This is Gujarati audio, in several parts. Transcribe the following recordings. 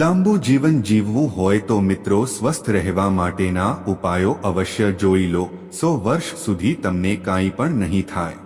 લાંબુ જીવન જીવવું હોય તો મિત્રો સ્વસ્થ રહેવા માટેના ઉપાયો અવશ્ય જોઈ લો. સો વર્ષ સુધી તમને કાંઈ પણ નહીં થાય.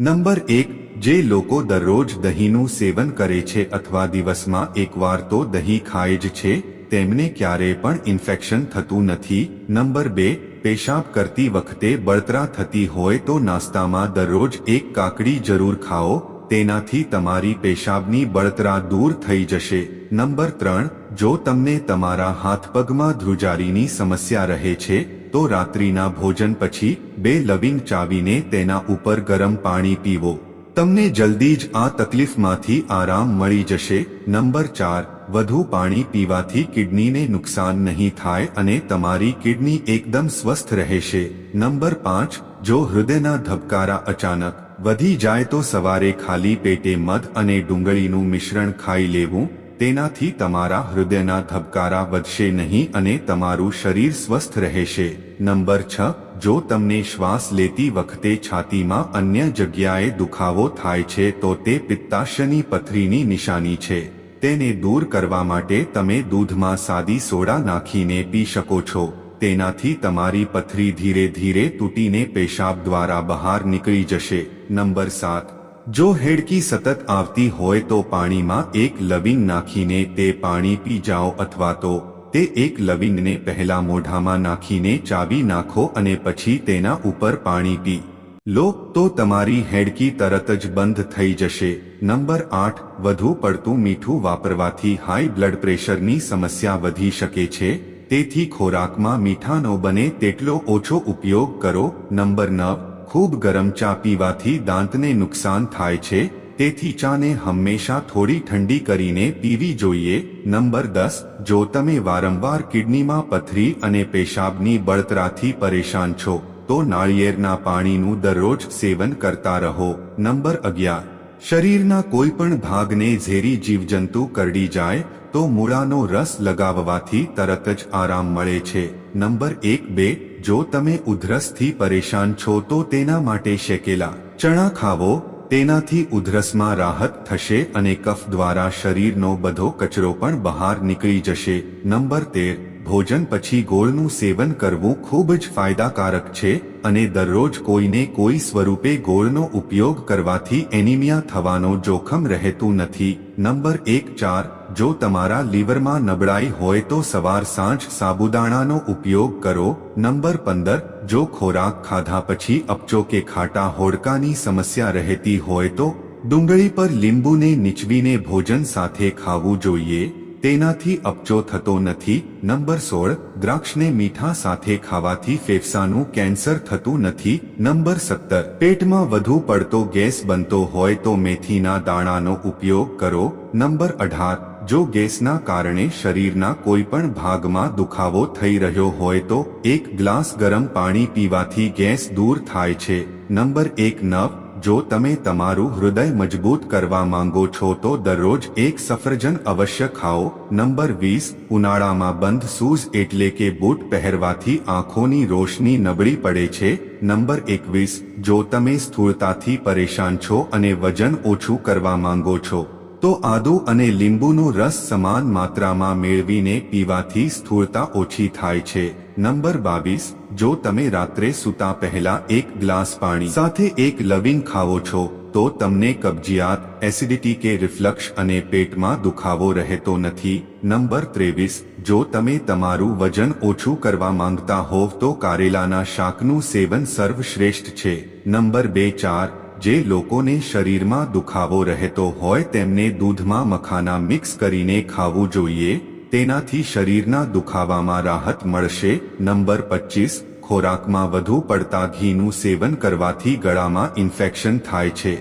નંબર એક, જે લોકો દરરોજ દહીંનું સેવન કરે છે અથવા દિવસમાં એકવાર તો દહીં ખાય જ છે, તેમને ક્યારેય પણ ઇન્ફેક્શન થતું નથી. નંબર બે, પેશાબ કરતી વખતે બળતરા થતી હોય તો નાસ્તામાં દરરોજ એક કાકડી જરૂર ખાઓ તેનાથી તમારી પેશાબની બળતરા દૂર થઈ જશે. નંબર ત્રણ, જો તમને તમારા હાથપગમાં ધ્રુજારીની સમસ્યા રહે છે, તો રાત્રિના ભોજન પછી બે લવિંગ ચાવીને તેના ઉપર ગરમ પાણી પીવો. તમને જલ્દી જ આ તકલીફમાંથી આરામ મળી જશે. નંબર ચાર, વધુ પાણી પીવાથી કિડનીને નુકસાન નહીં થાય અને તમારી કિડની એકદમ સ્વસ્થ રહેશે. નંબર પાંચ, જો હૃદયના ધબકારા અચાનક વધી જાય તો સવારે ખાલી પેટે મધ અને ડુંગળીનું મિશ્રણ ખાઈ લેવું, તેનાથી તમારા હૃદયના ધબકારા વધશે નહીં અને તમારું શરીર સ્વસ્થ રહેશે. નંબર છ, જો તમને શ્વાસ લેતી વખતે છાતીમાં અન્ય જગ્યાએ દુખાવો થાય છે તો તે પિત્તાશયની પથરીની નિશાની છે. તેને દૂર કરવા માટે તમે દૂધમાં સાદી સોડા નાખીને પી શકો છો. તેનાથી તમારી પથરી ધીરે ધીરે તૂટીને પેશાબ દ્વારા બહાર નીકળી જશે. નંબર સાત. જો હેડકી સતત આવતી હોય તો પાણીમાં એક લવિંગ નાખીને તે પાણી પી જાઓ અથવા તો તે એક લવિંગને પહેલા મોઢામાં નાખીને ચાવી નાખો અને પછી તેના ઉપર પાણી પી. લો, તો તમારી હેડકી તરત જ બંધ થઈ જશે. નંબર આઠ. વધુ પડતું મીઠું વાપરવાથી હાઈ બ્લડ પ્રેશરની સમસ્યા વધી શકે છે. તેથી ખોરાકમાં મીઠાનો બને તેટલો ઓછો ઉપયોગ કરો. નંબર નવ, ખૂબ ગરમ ચા પીવાથી દાંતને નુકસાન થાય છે, તેથી ચાને હંમેશા થોડી ઠંડી કરીને પીવી જોઈએ. નંબર દસ, જો તમે વારંવાર કિડનીમાં પથરી અને પેશાબની બળતરાથી પરેશાન છો, તો નાળિયેરના પાણીનું દરરોજ સેવન કરતા રહો. નંબર અગિયાર શરીરના કોઈ પણ ભાગને ઝેરી જીવજંતુ કરડી જાય તો મૂળાનો રસ લગાવવાથી તરત જ આરામ મળે છે. નંબર એક બે, જો તમે ઉધરસથી પરેશાન છો તો તેના માટે શેકેલા ચણા ખાવો. તેનાથી ઉધરસમાં રાહત થશે અને કફ દ્વારા શરીરનો બધો કચરો પણ બહાર નીકળી જશે. નંબર તેર ભોજન પછી ગોળનું સેવન કરવું ખૂબ જ ફાયદાકારક છે અને દરરોજ કોઈને કોઈ સ્વરૂપે ગોળનો ઉપયોગ કરવાથી એનિમિયા થવાનો જોખમ રહેતું નથી. નંબર એક ચાર, જો તમારા લીવરમાં નબળાઈ હોય તો સવાર સાંજ સાબુદાણાનો ઉપયોગ કરો. નંબર પંદર, જો ખોરાક ખાધા પછી અપચો કે ખાટા હોડકાની સમસ્યા રહેતી હોય તો ડુંગળી પર લીંબુને નીચવીને ભોજન સાથે ખાવું જોઈએ. તેનાથી અપચો થતો નથી. નંબર સોળ, દ્રાક્ષને મીઠા સાથે ખાવાથી ફેફસાનું કેન્સર થતું નથી. નંબર સત્તર, પેટમાં વધુ પડતો ગેસ બનતો હોય તો મેથીના દાણાનો ઉપયોગ કરો. નંબર અઢાર, જો ગેસના કારણે શરીરના કોઈ પણ ભાગમાં દુખાવો થઈ રહ્યો હોય તો એક ગ્લાસ ગરમ પાણી પીવાથી ગેસ દૂર થાય છે. નંબર એક, નવ જો તમે તમારું હૃદય મજબૂત કરવા માંગો છો તો દરરોજ એક સફરજન અવશ્ય ખાઓ. નંબર વીસ, ઉનાળામાં બંધ શૂઝ એટલે કે બૂટ પહેરવાથી આંખોની રોશની નબળી પડે છે. નંબર એકવીસ, જો તમે સ્થૂળતાથી પરેશાન છો અને વજન ઓછું કરવા માંગો છો તો આદુ અને લીંબુનો રસ સમાન માત્રામાં મેળવીને પીવાથી સ્થૂળતા ઓછી થાય છે. નંબર બાવીસ, જો તમે રાત્રે સૂતા પહેલા એક ગ્લાસ પાણી સાથે એક લવિંગ ખાવો છો, તો તમને કબજિયાત, એસિડિટી કે રિફ્લક્સ અને પેટમાં દુખાવો રહેતો નથી. નંબર ત્રેવીસ, જો તમે તમારું વજન ઓછું કરવા માંગતા હોવ તો કારેલાના શાકનું સેવન સર્વશ્રેષ્ઠ છે. નંબર બે ચાર જે લોકોને શરીરમાં દુખાવો રહેતો હોય તેમને દૂધમાં મખાના મિક્સ કરીને ખાવું જોઈએ, તેનાથી શરીરના દુખાવામાં રાહત મળશે. નંબર પચીસ, ખોરાકમાં વધુ પડતા ઘીનું સેવન કરવાથી ગળામાં ઇન્ફેક્શન થાય છે.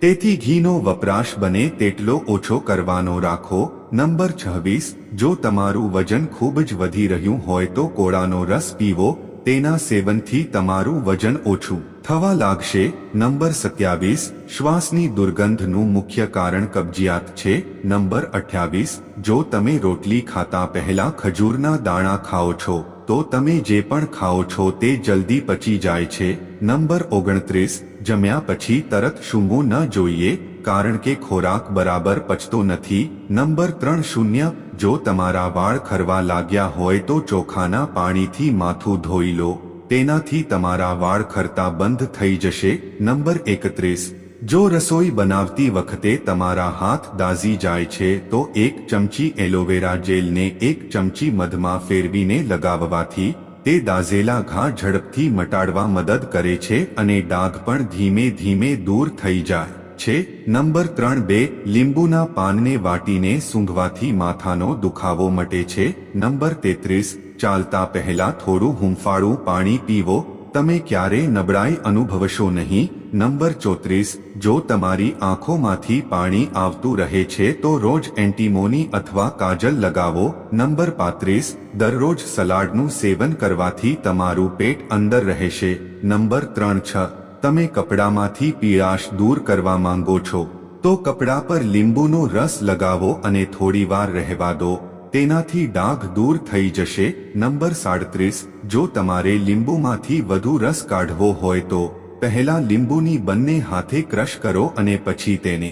તેથી ઘીનો વપરાશ બને તેટલો ઓછો કરવાનો રાખો. નંબર છવ્વીસ, જો તમારું વજન ખૂબ જ વધી રહ્યું હોય તો કોળાનો રસ પીવો તેના સેવનથી તમારું વજન ઓછું થવા લાગશે. નંબર સત્યાવીસ, શ્વાસની દુર્ગંધનું મુખ્ય કારણ કબજિયાત છે. નંબર અઠ્યાવીસ, જો તમે રોટલી ખાતા પહેલા ખજૂરના દાણા ખાઓ છો, તો તમે જે પણ ખાઓ છો તે જલ્દી પચી જાય છે. નંબર ઓગણત્રીસ, જમ્યા પછી તરત સૂંઘવું ન જોઈએ, કારણ કે ખોરાક બરાબર પચતો નથી. નંબર ત્રણ શૂન્ય જો તમારા વાળ ખરવા લાગ્યા હોય તો ચોખાના પાણીથી માથું ધોઈ લો. તેનાથી તમારા વાળ ખરતા બંધ થઈ જશે. નંબર એકત્રીસ. જો રસોઈ બનાવતી વખતે તમારા હાથ દાઝી જાય છે, તો એક ચમચી એલોવેરા જેલને એક ચમચી મધમાં ફેરવીને લગાવવાથી તે દાઝેલા ઘા ઝડપથી મટાડવા મદદ કરે છે અને ડાઘ પણ ધીમે ધીમે દૂર થઈ જાય. છે? નંબર ત્રણ બે, લીંબુના પાનને વાટીને સૂંઘવાથી માથાનો દુખાવો મટે છે. નંબર તેત્રીસ, ચાલતા પહેલા થોડું હુંફાળું પાણી પીવો. તમે ક્યારે નબળાઈ અનુભવશો નહીં? નંબર ચોત્રીસ, જો તમારી આંખોમાંથી પાણી આવતું રહે છે તો રોજ એન્ટીમોની અથવા કાજલ લગાવો. નંબર પાંત્રીસ, દરરોજ સલાડનું સેવન કરવાથી તમારું પેટ અંદર રહેશે. નંબર ત્રણ છ તમે કપડામાંથી પીળાશ દૂર કરવા માંગો છો, તો કપડા પર લીંબુનો રસ લગાવો અને થોડીવાર રહેવા દો. તેનાથી ડાઘ દૂર થઈ જશે. નંબર સાડત્રીસ, જો તમારે લીંબુમાંથી વધુ રસ કાઢવો હોય તો, પહેલા લીંબુની બંને હાથે ક્રશ કરો અને પછી તેને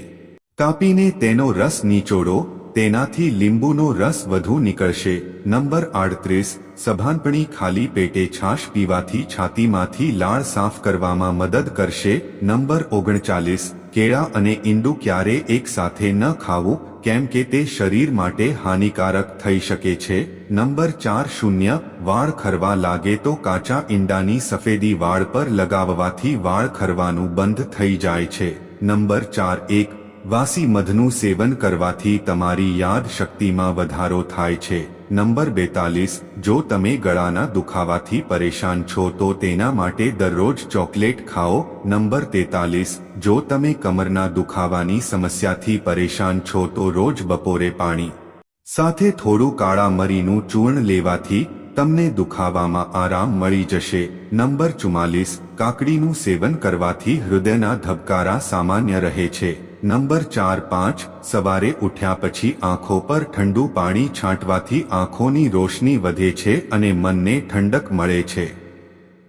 કાપીને તેનો રસ નીચોડો. તેનાથી લીંબુનો રસ વધુ નીકળશે. નંબર આડત્રીસ, સભાનપણી ખાલી પેટે છાશ પીવાથી છાતીમાંથી લાળ સાફ કરવામાં મદદ કરશે. નંબર ઓગણચાલીસ, કેળા અને ઈંડું ક્યારે એક સાથે ન ખાવું, કેમ કે તે શરીર માટે હાનિકારક થઈ શકે છે. નંબર ચાર શૂન્ય, વાળ ખરવા લાગે તો કાચા ઈંડાની સફેદી વાળ પર લગાવવાથી વાળ ખરવાનું બંધ થઈ જાય છે. નંબર ચાર એક વાસી મધનું સેવન કરવાથી તમારી યાદ શક્તિમાં વધારો થાય છે. નંબર બેતાલીસ, જો તમે ગળાના દુખાવાથી પરેશાન છો તો તેના માટે દરરોજ ચોકલેટ ખાઓ. નંબર તેતાલીસ, જો તમે કમરના દુખાવાની સમસ્યાથી પરેશાન છો તો રોજ બપોરે પાણી. સાથે થોડું કાળા મરીનું ચૂર્ણ લેવાથી તમને દુખાવામાં આરામ મળી જશે. નંબર ચુમ્માલીસ, કાકડીનું સેવન કરવાથી હૃદયના ધબકારા સામાન્ય રહે છે. નંબર ચાર પાંચ, સવારે ઉઠ્યા પછી આંખો પર ઠંડુ પાણી છાંટવાથી આંખોની રોશની વધે છે અને મનને ઠંડક મળે છે.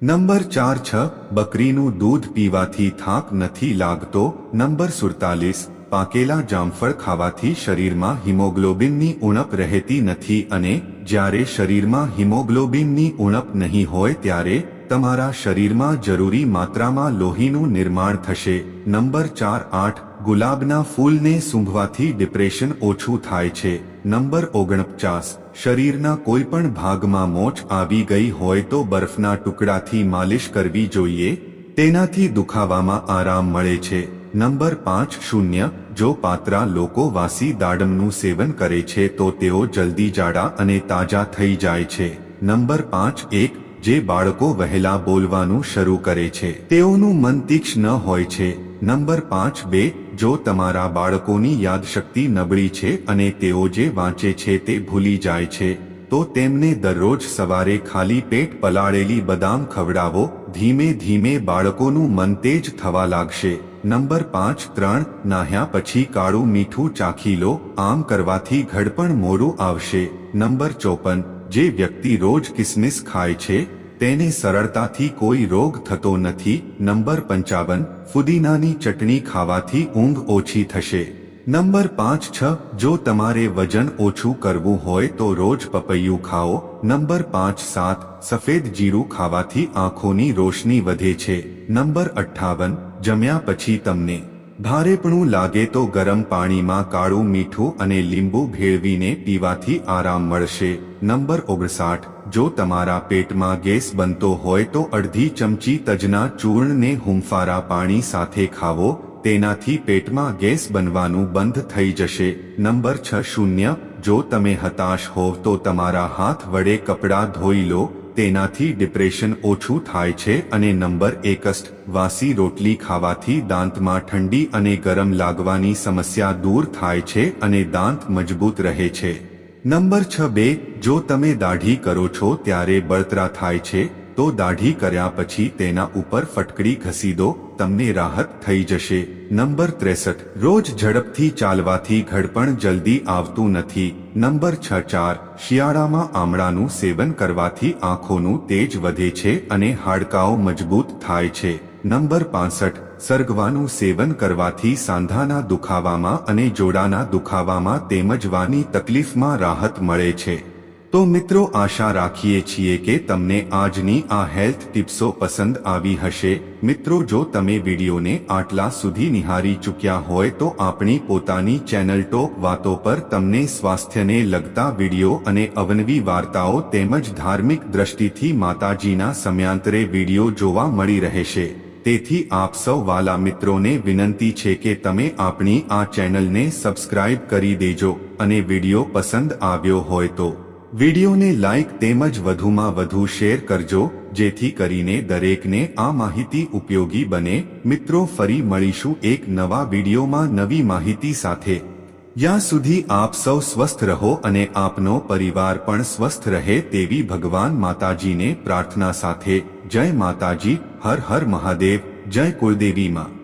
નંબર ચાર છ, બકરીનું દૂધ પીવાથી થાક નથી લાગતો. નંબર સુડતાલીસ, પાકેલા જામફળ ખાવાથી શરીરમાં હિમોગ્લોબિનની ઉણપ રહેતી નથી અને જ્યારે શરીરમાં હિમોગ્લોબિનની ઉણપ નહીં હોય ત્યારે તમારા શરીરમાં જરૂરી માત્રામાં લોહીનું નિર્માણ થશે. નંબર ચાર આઠ ગુલાબના ફૂલને સૂંઘવાથી ડિપ્રેશન ઓછું થાય છે. નંબર ઓગણપચાસ. શરીરના કોઈ પણ ભાગમાં મોચ આવી ગઈ હોય તો બરફના ટુકડાથી માલિશ કરવી જોઈએ. તેનાથી દુખાવામાં આરામ મળે છે. નંબર પાંચ શૂન્ય. જો પાત્રા લોકો વાસી દાડમનું સેવન કરે છે તો તેઓ જલ્દી જાડા અને તાજા થઈ જાય છે. નંબર પાંચ એક. જે બાળકો વહેલા બોલવાનું શરૂ કરે છે. તેઓનું મન તીક્ષ્ણ હોય છે. નંબર પાંચ બે. જો તમારા બાળકોની યાદશક્તિ નબળી છે અને તેઓ જે વાંચે છે તે ભૂલી જાય છે, તો તેમને દરરોજ સવારે ખાલી પેટ પલાળેલી બદામ ખવડાવો. ધીમે ધીમે બાળકોનું મન તેજ થવા લાગશે. નંબર પાંચ, ત્રણ, નાહ્યા પછી કાળું મીઠું ચાખી લો. આમ કરવાથી ઘડપણ મોડું આવશે. નંબર ચોપન, જે વ્યક્તિ રોજ કિસમિસ ખાય છે તેને સરળતાથી કોઈ રોગ થતો નથી. નંબર પંચાવન, ફુદીનાની ચટણી ખાવાથી ઊંઘ ઓછી થશે. નંબર પાંચ છ, જો તમારે વજન ઓછું કરવું હોય તો રોજ પપૈયું ખાઓ. નંબર પાંચ સાત, સફેદ જીરું ખાવાથી આંખોની રોશની વધે છે. નંબર અઠ્ઠાવન, જમ્યા પછી તમને ભારેપણું લાગે તો ગરમ પાણીમાં કાળું મીઠું અને લીંબુ ભેળવીને પીવાથી આરામ મળશે. નંબર ઓગણસાઠ જો તમારા પેટમાં ગેસ બનતો હોય તો અડધી ચમચી તજના ચૂર્ણને હુંફારા પાણી સાથે ખાવો, તેનાથી પેટમાં ગેસ બનવાનું બંધ થઈ જશે. નંબર છ શૂન્ય, જો તમે હતાશ હોવ તો તમારા હાથ વડે કપડાં ધોઈ લો, તેનાથી ડિપ્રેશન ઓછું થાય છે. અને નંબર એકસ્ટ, વાસી રોટલી ખાવાથી દાંતમાં ઠંડી અને ગરમ લાગવાની સમસ્યા દૂર થાય છે અને દાંત મજબૂત રહે છે. નંબર છ બે, જો તમે દાઢી કરો છો ત્યારે બળતરા થાય છે, તો દાઢી કર્યા પછી તેના ઉપર ફટકડી ઘસી દો, તમને રાહત થઈ જશે. નંબર ત્રેસઠ, રોજ ઝડપથી ચાલવાથી ઘડપણ જલ્દી આવતું નથી. નંબર છ ચાર, શિયાળામાં આમળાનું સેવન કરવાથી આંખોનું તેજ વધે છે અને હાડકાઓ મજબૂત થાય છે. નંબર પાસઠ, સર્ગવાનું સેવન કરવાથી સાંધાના દુખાવામાં અને જોડાના દુખાવામાં તેમજ વાની તકલીફમાં રાહત મળે છે. તો મિત્રો આશા રાખીએ છીએ કે તમને આજની આ હેલ્થ ટિપ્સો પસંદ આવી હશે. મિત્રો જો તમે વિડીયોને આટલા સુધી નિહારી ચૂક્યા હોય તો આપણી પોતાની ચેનલ ટોપ વાતો પર તમને સ્વાસ્થ્યને લગતા વીડિયો અને અવનવી વાર્તાઓ તેમજ ધાર્મિક દ્રષ્ટિથી માતાજીના સમયાંતરે વીડિયો જોવા મળી રહેશે. તેથી આપ સૌ વાલા મિત્રોને વિનંતી છે કે તમે આપણી આ ચેનલને સબસ્ક્રાઇબ કરી દેજો અને વીડિયો પસંદ આવ્યો હોય તો વિડીયોને લાઇક તેમજ વધુમાં વધુ શેર કરજો, જેથી કરીને દરેકને આ માહિતી ઉપયોગી બને. મિત્રો, ફરી મળીશું એક નવા વિડીયોમાં નવી માહિતી સાથે. જ્યાં સુધી આપ સૌ સ્વસ્થ રહો અને આપનો પરિવાર પણ સ્વસ્થ રહે તેવી ભગવાન માતાજીને પ્રાર્થના સાથે, જય માતાજી, હર હર મહાદેવ, જય કુળદેવી માં.